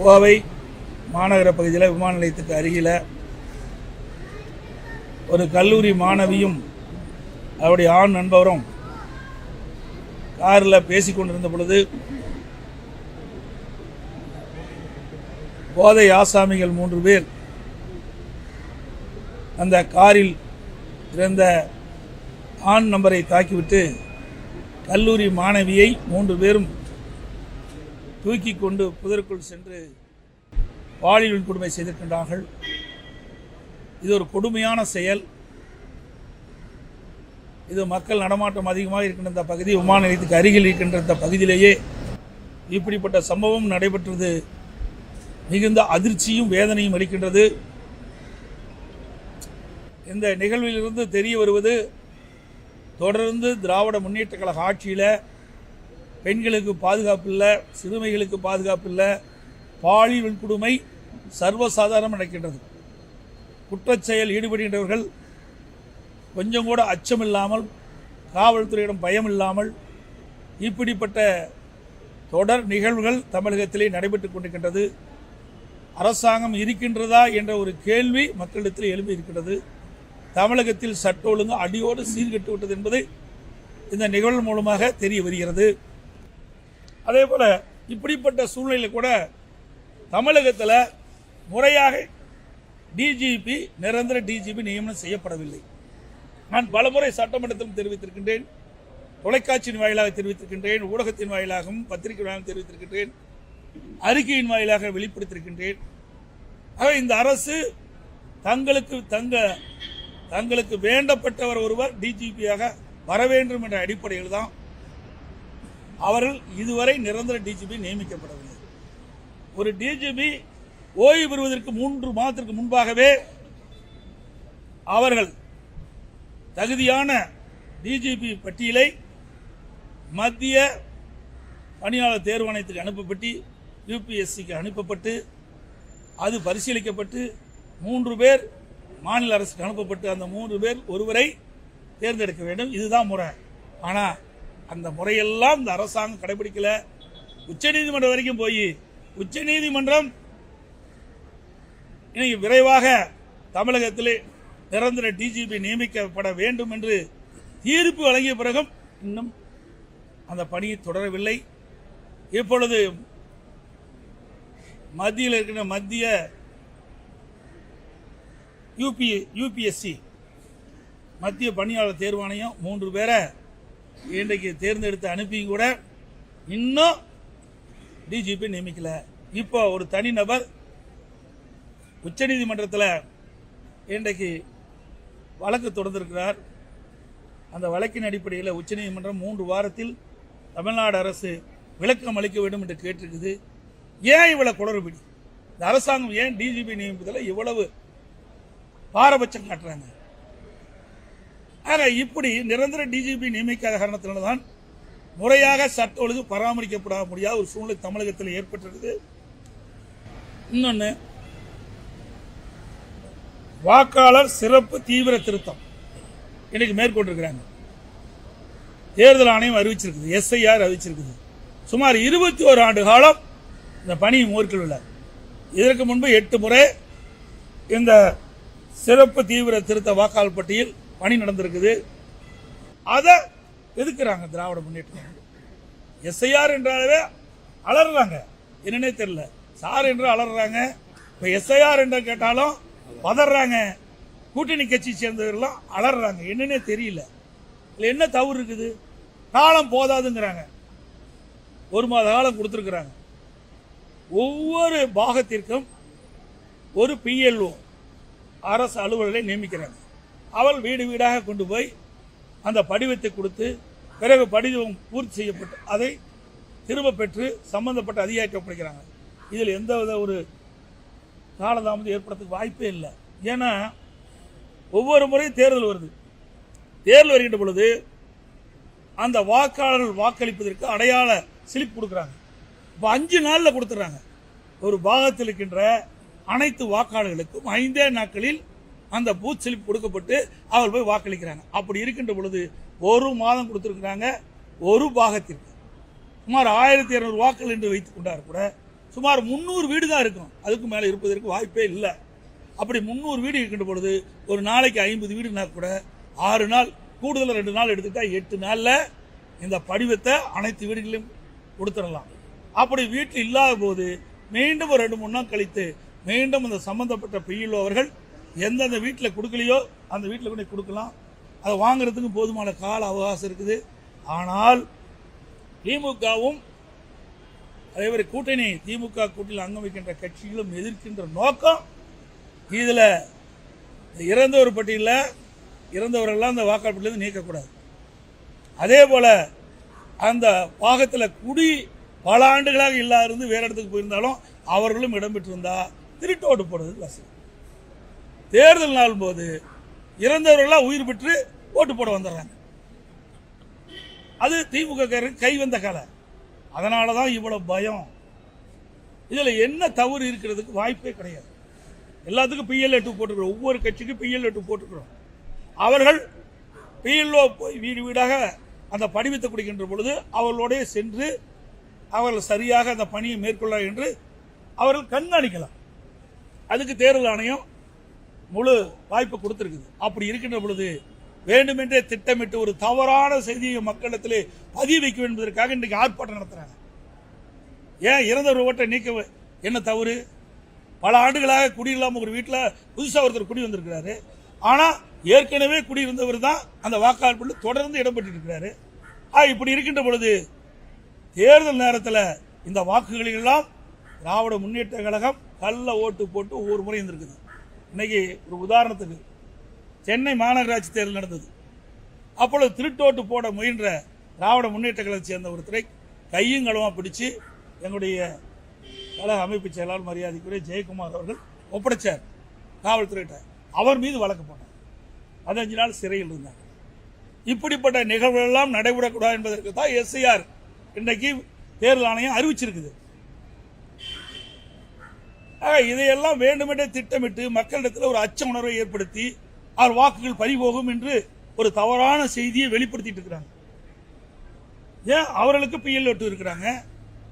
கோவை மாநகர பகுதியில் விமான நிலையத்துக்கு அருகில் ஒரு கல்லூரி மாணவியும் அவருடைய ஆண் நண்பரும் காரில் பேசி கொண்டிருந்த பொழுது போதை ஆசாமிகள் மூன்று பேர் அந்த காரில் இருந்த ஆண் நம்பரை தாக்கிவிட்டு கல்லூரி மாணவியை மூன்று பேரும் தூக்கி கொண்டு புதருக்குள் சென்று பாலியல் கொடுமை செய்திருக்கின்றார்கள். இது ஒரு கொடுமையான செயல். இது மக்கள் நடமாட்டம் அதிகமாக இருக்கின்ற இந்த பகுதி விமான நிலையத்துக்கு அருகில் இருக்கின்ற இந்த பகுதியிலேயே இப்படிப்பட்ட சம்பவம் நடைபெற்றது. மிகுந்த அதிர்ச்சியும் வேதனையும் அளிக்கின்றது. இந்த நிகழ்விலிருந்து தெரிய வருவது தொடர்ந்து திராவிட முன்னேற்ற கழக ஆட்சியில் பெண்களுக்கு பாதுகாப்பு இல்லை சிறுமைகளுக்கு பாதுகாப்பு இல்லை பாலியல் வன்கொடுமை சர்வசாதாரணம் நடக்கின்றது. குற்றச்செயல் ஈடுபடுகின்றவர்கள் கொஞ்சம் கூட அச்சமில்லாமல் காவல்துறையிடம் பயம் இல்லாமல் இப்படிப்பட்ட தொடர் நிகழ்வுகள் தமிழகத்திலே நடைபெற்றுக் கொண்டிருக்கின்றது. அரசாங்கம் இருக்கின்றதா என்ற ஒரு கேள்வி மக்களிடத்தில் எழுப்பி இருக்கின்றது. தமிழகத்தில் சட்ட ஒழுங்கு அடியோடு சீர்கெட்டு விட்டது என்பது இந்த நிகழ்வு மூலமாக தெரிய வருகிறது. அதே போல் இப்படிப்பட்ட சூழ்நிலையில் கூட தமிழகத்தில் முறையாக டிஜிபி நிரந்தர டிஜிபி நியமனம் செய்யப்படவில்லை. நான் பலமுறை சட்டமன்றத்திலும் தெரிவித்திருக்கின்றேன். தொலைக்காட்சியின் வாயிலாக தெரிவித்திருக்கின்றேன். ஊடகத்தின் வாயிலாகவும் பத்திரிகை வாயிலாக தெரிவித்திருக்கின்றேன். அறிக்கையின் வாயிலாக வெளிப்படுத்தியிருக்கின்றேன். ஆக இந்த அரசு தங்களுக்கு தங்க தங்களுக்கு வேண்டப்பட்டவர் ஒருவர் டிஜிபியாக வர வேண்டும் என்ற அடிப்படையில் தான் அவர்கள் இதுவரை நிரந்தர டிஜிபி நியமிக்கப்படவில்லை. ஒரு டிஜிபி ஓய்வு பெறுவதற்கு மூன்று மாதத்திற்கு முன்பாகவே அவர்கள் தகுதியான டிஜிபி பட்டியலை மத்திய பணியாளர் தேர்வாணையத்துக்கு அனுப்பப்பட்டு யூபிஎஸ்சிக்கு அனுப்பப்பட்டு அது பரிசீலிக்கப்பட்டு மூன்று பேர் மாநில அரசுக்கு அனுப்பப்பட்டு அந்த மூன்று பேர் ஒருவரை தேர்ந்தெடுக்க வேண்டும். இதுதான் முறை. ஆனால் அந்த முறையெல்லாம் இந்த அரசாங்கம் கடைபிடிக்கல. உச்சநீதிமன்றம் வரைக்கும் போய் உச்சநீதிமன்றம் இன்னைக்கு விரைவாக தமிழகத்திலே நிரந்தர டிஜிபி நியமிக்கப்பட வேண்டும் என்று தீர்ப்பு வழங்கிய பிறகும் இன்னும் அந்த பணியை தொடரவில்லை. இப்பொழுது மத்தியில் இருக்கின்ற மத்திய யூபி யூபிஎஸ்சி மத்திய பணியாளர் தேர்வாணையம் மூன்று பேரை இன்றைக்கு தேர்ந்தெடுத்து அனுப்பியும் கூட இன்னும் டிஜிபி நியமிக்கல. இப்போ ஒரு தனிநபர் உச்சநீதிமன்றத்தில் இன்றைக்கு வழக்கு தொடர்ந்திருக்கிறார். அந்த வழக்கின் அடிப்படையில் உச்சநீதிமன்றம் மூன்று வாரத்தில் தமிழ்நாடு அரசு விளக்கம் அளிக்க வேண்டும் என்று கேட்டிருக்குது. ஏன் இவ்வளவு குளறுபடி? இந்த அரசாங்கம் ஏன் டிஜிபி நியமிப்பதில் இவ்வளவு பாரபட்சம் காட்டுறாங்க? ஆக இப்படி நிரந்தர டிஜிபி நியமிக்காத காரணத்தினால்தான் முறையாக சட்ட ஒழுங்கு பராமரிக்கப்பட முடியாத ஒரு சூழ்நிலை தமிழகத்தில் ஏற்பட்டிருக்குது. இன்னொன்று வாக்காளர் சிறப்பு தீவிர திருத்தம். இன்னைக்கு மேற்கொண்டிருக்கிறாங்க. தேர்தல் ஆணையம் அறிவிச்சிருக்குது எஸ்ஐஆர் அறிவிச்சிருக்குது. சுமார் இருபத்தி ஓரு ஆண்டு காலம் இந்த பணி மேற்கொள்ள இதற்கு முன்பு எட்டு முறை இந்த சிறப்பு தீவிர திருத்த வாக்காளர் பட்டியல் பணி நடந்திருக்குது. அதை எதுக்குறாங்க திராவிட முன்னேற்றம் எஸ்ஐஆர் என்றாலே அலறாங்க என்னன்னே தெரியல. சார் என்று அலறாங்க இப்ப எஸ்ஐஆர் என்று கேட்டாலும் பதறாங்க. கூட்டணி கட்சி சேர்ந்தவர்கள்லாம் அலறாங்க என்னன்னே தெரியல. இதில் என்ன தவறு இருக்குது? காலம் போதாதுங்கிறாங்க. ஒரு மாத காலம் கொடுத்துருக்குறாங்க. ஒவ்வொரு பாகத்திற்கும் ஒரு பிஎல்ஓ அரசு அலுவலரை நியமிக்கிறாங்க. அவள் வீடு வீடாக கொண்டு போய் அந்த படிவத்தை கொடுத்து பிறகு படிவம் பூர்த்தி செய்யப்பட்டு அதை திரும்ப பெற்று சம்பந்தப்பட்ட அதிகாரிக்கு ஒப்படைக்கிறாங்க இதில் எந்த வித ஒரு காலதாமதம் ஏற்படுறதுக்கு வாய்ப்பே இல்லை. ஏன்னா ஒவ்வொரு முறையும் தேர்தல் வருது. தேர்தல் வருகின்ற பொழுது அந்த வாக்காளர்கள் வாக்களிப்பதற்கு அடையாள சிலிப் கொடுக்குறாங்க. இப்போ அஞ்சு நாளில் கொடுத்துட்றாங்க. ஒரு பாகத்தில் இருக்கின்ற அனைத்து வாக்காளர்களுக்கும் ஐந்தே நாட்களில் அந்த பூத் ஸ்லிப் கொடுக்கப்பட்டு அவர் போய் வாக்களிக்கிறாங்க. அப்படி இருக்கின்ற பொழுது ஒரு மாதம் கொடுத்துருக்குறாங்க ஒரு பாகத்திற்கு. சுமார் ஆயிரத்தி இரநூறு வாக்கள் என்று வைத்துக் கொண்டார் கூட சுமார் முந்நூறு வீடு தான் இருக்கும். அதுக்கு மேலே இருப்பதற்கு வாய்ப்பே இல்லை. அப்படி முந்நூறு வீடு இருக்கின்ற பொழுது ஒரு நாளைக்கு ஐம்பது வீடுனா கூட ஆறு நாள் கூடுதல் ரெண்டு நாள் எடுத்துக்கிட்டால் எட்டு நாளில் இந்த படிவத்தை அனைத்து வீடுகளிலும் கொடுத்துடலாம். அப்படி வீட்டில் இல்லாத போது மீண்டும் ஒரு ரெண்டு மூணு நாள் கழித்து மீண்டும் அந்த சம்பந்தப்பட்ட பிஎல்ஓ அவர்கள் எந்தெந்த வீட்டில் கொடுக்கலையோ அந்த வீட்டில் கூட கொடுக்கலாம். அதை வாங்குறதுக்கு போதுமான கால அவகாசம் இருக்குது. ஆனால் திமுகவும் அதே மாதிரி கூட்டணி திமுக கூட்டணியில் அங்கம் வைக்கின்ற கட்சிகளும் எதிர்க்கின்ற நோக்கம் இதில். இறந்தவர் பட்டியலில் இறந்தவரெல்லாம் அந்த வாக்காளர் நீக்கக்கூடாது அதே போல் அந்த பாகத்தில் குடி பல ஆண்டுகளாக இல்லாதிருந்து வேறு இடத்துக்கு போயிருந்தாலும் அவர்களும் இடம்பெற்றிருந்தால் திருட்டு ஓட்டு போடுறதுக்கு வசதி. தேர்தல் நாள் போது இறந்தவர்கள்லாம் உயிர் பெற்று ஓட்டு போட வந்துடுறாங்க. அது திமுக கை வந்த கலை. அதனால தான் இவ்வளோ பயம். இதில் என்ன தவறு இருக்கிறதுக்கு வாய்ப்பே கிடையாது. எல்லாத்துக்கும் பிஎல்ஏ டூ போட்டுக்கிறோம் ஒவ்வொரு கட்சிக்கும் பிஎல்ஏ டூ போட்டுக்கிறோம் அவர்கள் பிஎல்ஓ போய் வீடு வீடாக அந்த படிவத்தை கொடுக்கின்ற பொழுது அவர்களோடே சென்று அவர்கள் சரியாக அந்த பணியை மேற்கொள்ள என்று அவர்கள் கண்காணிக்கலாம். அதுக்கு தேர்தல் ஆணையம் முழு வாய்ப்பு கொடுத்துருக்குது. அப்படி இருக்கின்ற பொழுது வேண்டுமென்றே திட்டமிட்டு ஒரு தவறான செய்தியை மக்களிடத்திலே பதிய வைக்க என்பதற்காக இன்றைக்கு ஆர்ப்பாட்டம் நடத்துகிறாங்க ஏன் இறந்தவர் ஓட்டை நீக்க என்ன தவறு? பல ஆண்டுகளாக குடியில்லாமல் ஒரு வீட்டில் புதுசாக ஒருத்தர் குடி வந்திருக்கிறாரு. ஆனால் ஏற்கனவே குடியிருந்தவர் தான் அந்த வாக்காளர்கள் தொடர்ந்து இடம்பெற்று இருக்கிறாரு. ஆ, இப்படி இருக்கின்ற பொழுது தேர்தல் நேரத்தில் இந்த வாக்குகளெல்லாம் திராவிட முன்னேற்ற கழகம் கல்ல ஓட்டு போட்டு ஒவ்வொரு முறை இருந்திருக்குது. இன்னைக்கு ஒரு உதாரணத்துக்கு சென்னை மாநகராட்சி தேர்தல் நடந்தது. அப்பொழுது திருட்டோட்டு போட முயன்ற திராவிட முன்னேற்ற கழகத்தை சேர்ந்த ஒருத்தரை கையும் களமாக பிடிச்சு எங்களுடைய கழக அமைப்பு செயலாளர் மரியாதைக்குரிய ஜெயக்குமார் அவர்கள் ஒப்படைச்சார். காவல்துறையிட்ட அவர் மீது வழக்கு போனார் பதினஞ்சு நாள் சிறையில் இருந்தார். இப்படிப்பட்ட நிகழ்வுகள் எல்லாம் நடைபெறக்கூடாது என்பதற்கு தான் எஸ்ஐஆர் இன்றைக்கு தேர்தல் ஆணையம் அறிவிச்சிருக்குது. இதையெல்லாம் வேண்டுமென்றே திட்டமிட்டு மக்களிடத்தில் ஒரு அச்ச உணர்வை ஏற்படுத்தி அவர் வாக்குகள் பறிபோகும் என்று ஒரு தவறான செய்தியை வெளிப்படுத்திட்டு இருக்கிறாங்க. ஏன்? அவர்களுக்கு பிஎல் ஒட்டு இருக்கிறாங்க.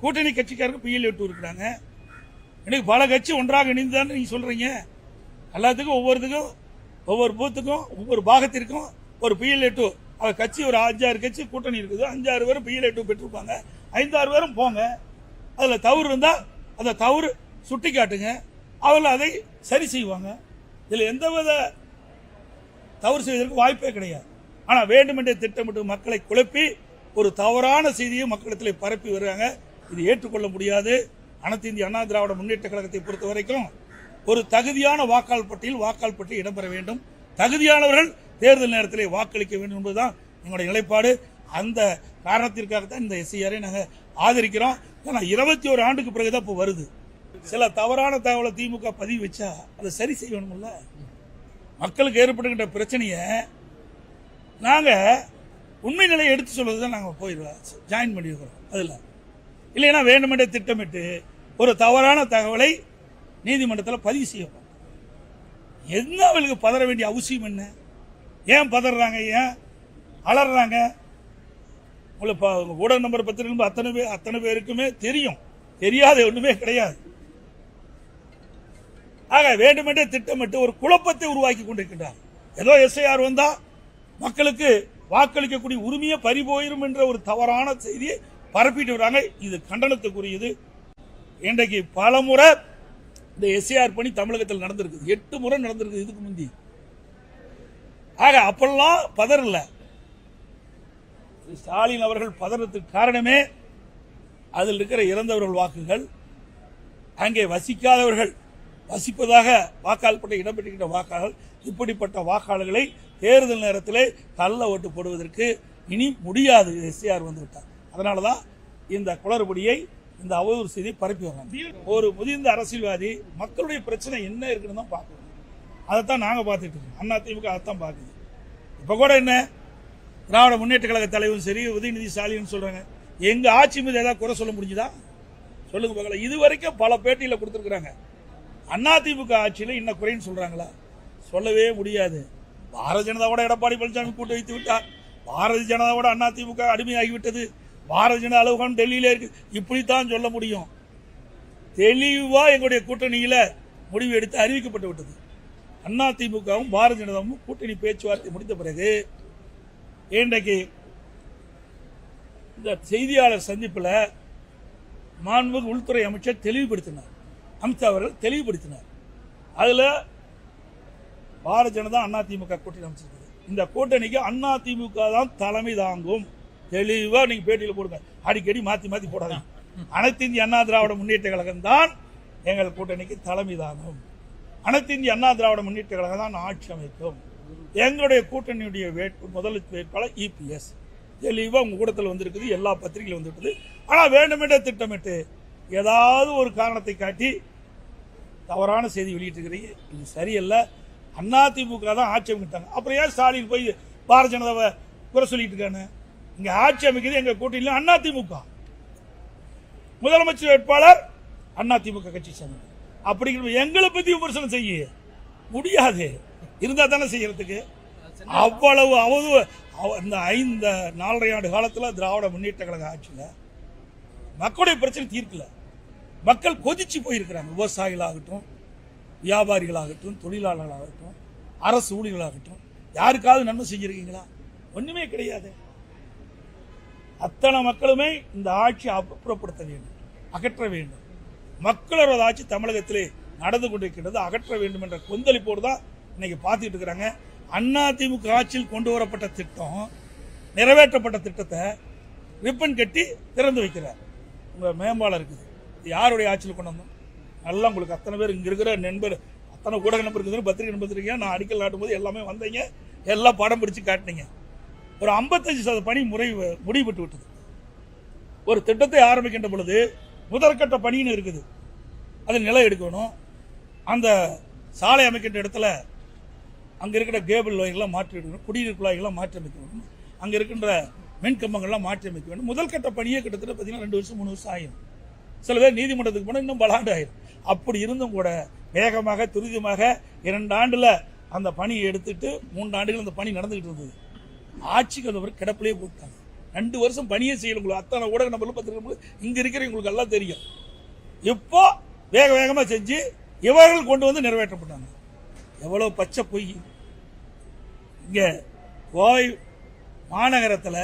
கூட்டணி கட்சிக்காருக்கு பிஎல் ஒட்டு இருக்கிறாங்க. எனக்கு பல கட்சி ஒன்றாக இணைந்துதான் நீங்க சொல்றீங்க. எல்லாத்துக்கும் ஒவ்வொருத்துக்கும் ஒவ்வொரு பூத்துக்கும் ஒவ்வொரு பாகத்திற்கும் ஒரு பிஎல் டூ அவர் கட்சி ஒரு அஞ்சாறு கட்சி கூட்டணி இருக்குது. அஞ்சாறு பேரும் பிஎல் டூ பெற்றிருப்பாங்க. ஐந்தாறு பேரும் போங்க. அதில் தவறு இருந்தால் அந்த தவறு சுட்டி காட்டுங்க அவர்கள் அதை சரி செய்வாங்க. இதில் எந்தவித தவறு செய்வதற்கு வாய்ப்பே கிடையாது. ஆனால் வேண்டுமென்றே திட்டமிட்டு மக்களை குழப்பி ஒரு தவறான செய்தியை மக்களிடத்தில் பரப்பி வருகிறாங்க. இது ஏற்றுக்கொள்ள முடியாது. அனைத்து இந்திய அண்ணா திராவிட முன்னேற்ற கழகத்தை பொறுத்த வரைக்கும் ஒரு தகுதியான வாக்காளர் பட்டியல் வாக்காளர் பட்டியல் இடம்பெற வேண்டும். தகுதியானவர்கள் தேர்தல் நேரத்திலே வாக்களிக்க வேண்டும் என்பதுதான் எங்களுடைய நிலைப்பாடு. அந்த காரணத்திற்காகத்தான் இந்த எஸ்ஐஆரை நாங்கள் ஆதரிக்கிறோம். ஏன்னா இருபத்தி ஒரு ஆண்டுக்கு பிறகுதான் இப்போ வருது. சில தவறான தகவலை திமுக பதிவு வச்சா அதை சரி செய்யணும்ல? மக்களுக்கு ஏற்படுகின்ற பிரச்சனையை நாங்கள் உண்மை நிலையை எடுத்து சொல்றது தான் நாங்கள் போயிடுவோம் ஜாயின் பண்ணியிருக்கிறோம். அதில். இல்லைன்னா வேண்டுமென்றே திட்டமிட்டு ஒரு தவறான தகவலை நீதிமன்றத்தில் பதிவு செய்யப்படும் என்ன அவளுக்கு பதற வேண்டிய அவசியம் என்ன? ஏன் பதறாங்க? ஏன் அலறாங்க? உங்களை ப- ஊடக நம்பர் பத்திரிக்கை அத்தனை பேர் அத்தனை பேருக்குமே தெரியும். தெரியாத ஒன்றுமே கிடையாது. ஆக வேண்டுமென்றே திட்டமிட்டு ஒரு குழப்பத்தை உருவாக்கி கொண்டிருக்கின்றார். ஏதோ எஸ்ஐஆர் வந்தா மக்களுக்கு வாக்களிக்கக்கூடிய உரிமையை பறிபோயிரும் என்ற ஒரு தவறான செய்தியை பரப்பிட்டு வராங்க. இது கண்டனத்துக்குரியது. இன்றைக்கு பல முறை இந்த எஸ்ஏஆர் பணி தமிழகத்தில் நடந்திருக்குது. எட்டு முறை நடந்திருக்குது இதுக்கு முந்தி. ஆக அப்பெல்லாம் பதறல. ஸ்டாலின் அவர்கள் பதறதுக்கு காரணமே அதில் இருக்கிற இறந்தவர்கள் வாக்குகள் அங்கே வசிக்காதவர்கள் வசிப்பதாக வாக்காளர் பட்டியல் வாக்காளர்கள் இப்படிப்பட்ட வாக்காளர்களை தேர்தல் நேரத்திலே கள்ள ஓட்டு போடுவதற்கு இனி முடியாது. எஸ்ஆர் வந்துவிட்டார் அதனால தான் இந்த குளறுபடியை இந்த அவதூறு செய்தியை பரப்பி வர்றாங்க. ஒரு முதிர்ந்த அரசியல்வாதி மக்களுடைய பிரச்சனை என்ன இருக்குன்னு தான் பார்க்கணும். அதைத்தான் நாங்கள் பார்த்துட்டு இருக்கோம். அதிமுக அதைத்தான் பார்க்குது. இப்போ கூட என்ன? திராவிட முன்னேற்ற கழக தலைவரும் சரி உதயநிதி ஸ்டாலின் சொல்கிறாங்க எங்கள் ஆட்சி மீது ஏதாவது குறை சொல்ல முடிஞ்சுதா? சொல்லுங்க பார்க்கலாம். இது வரைக்கும் பல பேட்டியில் கொடுத்துருக்குறாங்க. அதிமுக ஆட்சியில் இன்ன குறைன்னு சொல்றாங்களா? சொல்லவே முடியாது. பாரதிய ஜனதாவோட எடப்பாடி பழனிசாமி கூட்டு வைத்து விட்டார். பாரதிய ஜனதாவோட அதிமுக அடிமையாகிவிட்டது. பாரதிய ஜனதா அலுவலகம் டெல்லியில இருக்கு. இப்படித்தான் சொல்ல முடியும். தெளிவா எங்களுடைய கூட்டணியில முடிவு எடுத்து அறிவிக்கப்பட்டு விட்டது. அண்ணா திமுகவும் பாரதிய ஜனதாவும் கூட்டணி பேச்சுவார்த்தை முடித்த பிறகு இன்றைக்கு இந்த செய்தியாளர் சந்திப்பில் மாண்புமிகு உள்துறை அமைச்சர் தெளிவுபடுத்தினார். அமித்ஷா அவர்கள் தெளிவுபடுத்தினார். அதில் பாரதிய ஜனதா அண்ணா திமுக கூட்டணி அமைச்சிருக்குது. இந்த கூட்டணிக்கு அண்ணா திமுக தான் தலைமை தாங்கும். தெளிவாக நீங்கள் பேட்டியில் கொடுங்க அடிக்கடி மாற்றி மாற்றி போடாதீங்க. அனைத்து இந்திய அண்ணா திராவிட முன்னேற்ற கழகம் தான் எங்கள் கூட்டணிக்கு தலைமை தாங்கும். அனைத்து இந்திய அண்ணா திராவிட முன்னேற்ற கழகம் தான் ஆட்சி அமைக்கும். எங்களுடைய கூட்டணியுடைய வேட்பு முதல் வேட்பாளர் இபிஎஸ் தெளிவாக உங்கள் கூடத்தில் வந்திருக்குது எல்லா பத்திரிகையிலும் வந்துருக்குது. ஆனால் வேண்டுமென்றே திட்டமிட்டு ஏதாவது ஒரு காரணத்தை காட்டி தவறான செய்தி வெளியிட்டிருக்கிறீங்க. இது சரியல்ல. அதிமுக தான் ஆட்சி அமைக்கிட்டாங்க. அப்புறம் ஏன் ஸ்டாலின் போய் பாரதிய ஜனதாவை குறை சொல்லிட்டு இருக்கானு? இங்கே ஆட்சி அமைக்கிறது எங்கள் கூட்டணியில் அதிமுக முதலமைச்சர் வேட்பாளர் அதிமுக கட்சி சேர்ந்தவர். அப்படிங்கிற எங்களை பற்றி விமர்சனம் செய்ய. முடியாது. இருந்தால் தானே செய்யறதுக்கு. அவ்வளவு அவது அவ- இந்த ஐந்து நாலரை ஆண்டு காலத்தில் திராவிட முன்னேற்ற கழக ஆட்சியில் மக்களுடைய பிரச்சனை தீர்க்கலை. மக்கள் கொதிச்சு போயிருக்கிறாங்க. விவசாயிகளாகட்டும் வியாபாரிகளாகட்டும் தொழிலாளர்களாகட்டும் அரசு ஊழியர்களாகட்டும். யாருக்காவது நன்மை செஞ்சிருக்கீங்களா? ஒண்ணுமே கிடையாது. அத்தனை மக்களுமே இந்த ஆட்சி அப்புறப்படுத்த வேண்டும் அகற்ற வேண்டும். மக்களோட ஆட்சி தமிழகத்திலே நடந்து கொண்டிருக்கிறது அகற்ற வேண்டும் என்ற கொந்தளிப்போடு தான் இன்னைக்கு பார்த்துட்டு இருக்கிறாங்க. அண்ணா திமுக ஆட்சியில் கொண்டு வரப்பட்ட திட்டம் நிறைவேற்றப்பட்ட திட்டத்தை ரிப்பன் கட்டி திறந்து வைக்கிறார். உங்கள் மேம்பாலம் இருக்குது. யாருடைய ஆட்சியில் கொண்டு வந்தோம்? நல்லா உங்களுக்கு அத்தனை பேர் இங்கே இருக்கிற நண்பர் அத்தனை ஊடக நண்பர் இருக்குதுன்னு பத்திரிகை நண்பர் இருக்கீங்க நான் அடிக்கல் நாட்டும்போது எல்லாமே வந்தீங்க. எல்லாம் படம் பிடிச்சி காட்டினீங்க. ஒரு 55% சதவீத பணி முறை முடிவுபட்டு விட்டது. ஒரு திட்டத்தை ஆரம்பிக்கின்ற பொழுது முதற்கட்ட பணின்னு இருக்குது. அது நிலம் எடுக்கணும். அந்த சாலை அமைக்கின்ற இடத்துல அங்கே இருக்கிற கேபிள் லைன்லாம் மாற்றி எடுக்கணும். குடிநீர் குழாய்கள்லாம் மாற்றி அமைக்க வேண்டும். அங்கே இருக்கின்ற மின் கம்பங்கள்லாம் மாற்றி அமைக்க வேண்டும். முதல் கட்ட பணியே கிட்டத்தட்ட பார்த்தீங்கன்னா ரெண்டு வருஷம் மூணு வருஷம் ஆகும் சில பேர் நீதிமன்றத்துக்கு போனால் இன்னும் பலாண்டு ஆயிடும் அப்படி இருந்தும் கூட வேகமாக துரிதமாக இரண்டு ஆண்டில் அந்த பணியை எடுத்துட்டு மூன்று ஆண்டுகள் அந்த பணி நடந்துகிட்டு இருந்தது. ஆட்சிக்கு வந்தவர் கிடப்பிலே போட்டாங்க. ரெண்டு வருஷம் பணியே செய்யல உங்களுக்கு. அத்தனை ஊடக நம்பரும் பத்திரிகை இங்கே இருக்கிற உங்களுக்கு எல்லாம் தெரியும். இப்போ வேக வேகமாக செஞ்சு இவர்கள் கொண்டு வந்து நிறைவேற்றப்பட்டாங்க. எவ்வளோ பச்சை பொய். இங்கே கோவை மாநகரத்தில்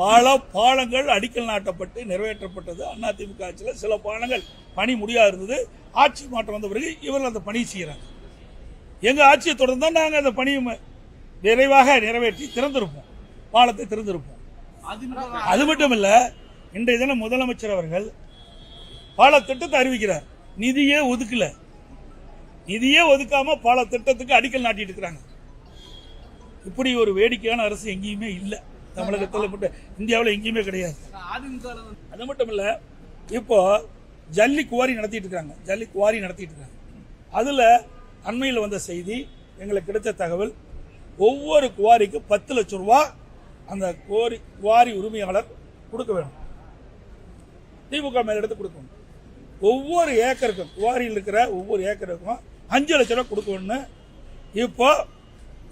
பல பாலங்கள் அடிக்கல் நாட்டப்பட்டு நிறைவேற்றப்பட்டது. அதிமுக ஆட்சியில் சில பாலங்கள் பணி முடியாது இருந்தது. ஆட்சி மாற்றம் வந்த பிறகு இவர்கள் அந்த பணி செய்கிறாங்க எங்கள் ஆட்சியை தொடர்ந்து தான் அந்த பணியை நிறைவாக நிறைவேற்றி திறந்திருப்போம். பாலத்தை திறந்திருப்போம். அது மட்டும் இல்லை இன்றைய தினம் முதலமைச்சர் அவர்கள் பல திட்டத்தை அறிவிக்கிறார். நிதியே ஒதுக்கல. நிதியே ஒதுக்காம பல திட்டத்துக்கு அடிக்கல் நாட்டிட்டு இருக்கிறாங்க. இப்படி ஒரு வேடிக்கையான அரசு எங்கேயுமே இல்லை. தமிழகத்தில் மட்டும் இந்தியாவில் எங்கேயுமே கிடையாது. அது மட்டும் இல்ல இப்போ ஜல்லி குவாரி நடத்திட்டு இருக்காங்க. ஜல்லி குவாரி நடத்திட்டு இருக்காங்க. அதுல அண்மையில் வந்த செய்தி எங்களுக்கு கிடைத்த தகவல் ஒவ்வொரு குவாரிக்கு பத்து லட்சம் ரூபாய் அந்த குவாரி குவாரி உரிமையாளர் கொடுக்க வேண்டும் திமுக மேல எடுத்து கொடுக்கணும். ஒவ்வொரு ஏக்கருக்கும் குவாரியில் இருக்கிற ஒவ்வொரு ஏக்கருக்கும் அஞ்சு லட்சம் ரூபாய் கொடுக்கணும்னு இப்போ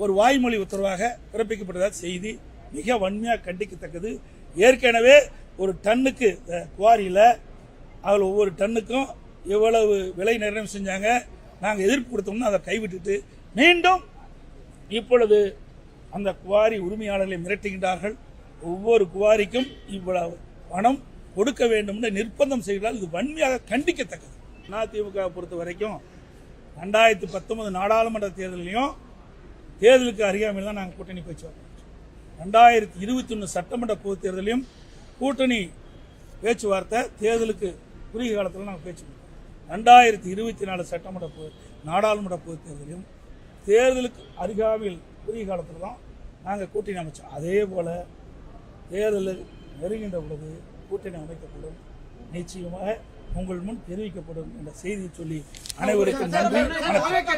ஒரு வாய்மொழி உத்தரவாக பிறப்பிக்கப்பட்டதாக செய்தி. மிக வன்மையாக கண்டிக்கத்தக்கது. ஏற்கனவே ஒரு டன்னுக்கு இந்த குவாரியில் அதில் ஒவ்வொரு டன்னுக்கும் எவ்வளவு விலை நிர்ணயம் செஞ்சாங்க நாங்கள் எதிர்ப்பு கொடுத்தோம்னா அதை கைவிட்டுட்டு மீண்டும் இப்பொழுது அந்த குவாரி உரிமையாளர்களை மிரட்டுகின்றார்கள். ஒவ்வொரு குவாரிக்கும் இவ்வளவு பணம் கொடுக்க வேண்டும்னு நிர்பந்தம் செய்கிறால் இது வன்மையாக கண்டிக்கத்தக்கது. அதிமுக பொறுத்த வரைக்கும் ரெண்டாயிரத்தி பத்தொன்பது நாடாளுமன்ற தேர்தலையும் தேர்தலுக்கு அறியாமல் தான் நாங்கள் கூட்டணி பேச்சுவார்த்தை ரெண்டாயிரத்தி இருபத்தி ஒன்று சட்டமன்ற பொதுத் தேர்தலையும் கூட்டணி பேச்சுவார்த்தை தேர்தலுக்கு குறுகிய காலத்தில் நாங்கள் பேச்சு ரெண்டாயிரத்தி இருபத்தி நாலு சட்டமன்ற பொது நாடாளுமன்ற பொதுத் தேர்தலையும் தேர்தலுக்கு அருகாமையில் குறுகிய காலத்தில் தான் நாங்கள் கூட்டணி அமைச்சோம் அதே போல் தேர்தல் நெருங்கின்ற பொழுது கூட்டணி அமைக்கப்படும் நிச்சயமாக உங்கள் முன் தெரிவிக்கப்படும் என்ற செய்தியை சொல்லி அனைவருக்கும் நன்றி